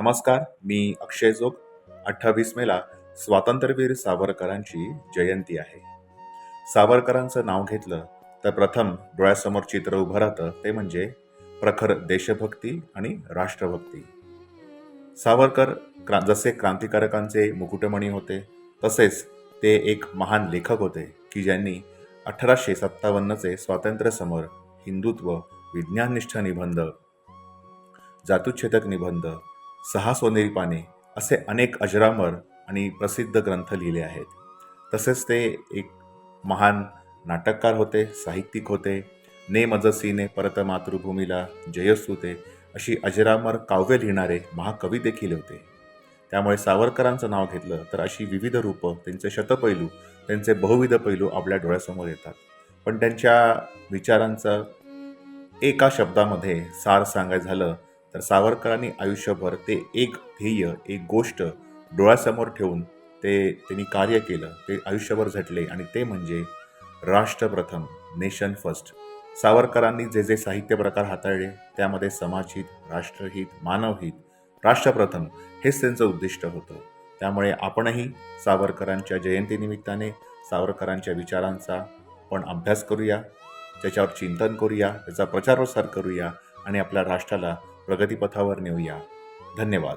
नमस्कार मी अक्षय जोग. अठ्ठावीस मेला स्वातंत्र्यवीर सावरकरांची जयंती आहे. सावरकरांचं नाव घेतलं तर प्रथम डोळ्यासमोर चित्र उभं राहतं ते म्हणजे प्रखर देशभक्ती आणि राष्ट्रभक्ती. सावरकर क्रा जसे क्रांतिकारकांचे मुकुटमणी होते तसेच ते एक महान लेखक होते की ज्यांनी अठराशे सत्तावन्नचे स्वातंत्र्य समर हिंदुत्व विज्ञाननिष्ठ निबंध जातुच्छेदक निबंध सहा सोनेरी पाने असे अनेक अजरामर आणि प्रसिद्ध ग्रंथ लिहिले आहेत. तसेच ते एक महान नाटककार होते साहित्यिक होते. ने मजसीने परत मातृभूमीला जयस्तुते अशी अजरामर काव्य लिहिणारे महाकवी देखील होते. त्यामुळे सावरकरांचं नाव घेतलं तर अशी विविध रूपं त्यांचे शतपैलू त्यांचे बहुविध पैलू आपल्या डोळ्यासमोर येतात. पण त्यांच्या विचारांचं एका शब्दामध्ये सार सांगायचं झालं तर सावरकरांनी आयुष्यभर ते एक ध्येय एक गोष्ट डोळ्यासमोर ठेवून ते त्यांनी कार्य केलं. ते आयुष्यभर झटले आणि ते म्हणजे राष्ट्रप्रथम नेशन फर्स्ट. सावरकरांनी जे जे साहित्य प्रकार हाताळले त्यामध्ये समाजहित राष्ट्रहित मानवहित राष्ट्रप्रथम हेच त्यांचं उद्दिष्ट होतं. त्यामुळे आपणही सावरकरांच्या जयंतीनिमित्ताने सावरकरांच्या विचारांचा पण अभ्यास करूया त्याच्यावर चिंतन करूया त्याचा प्रचार प्रसार करूया आणि आपल्या राष्ट्राला प्रगतीपथावर नेऊया. धन्यवाद.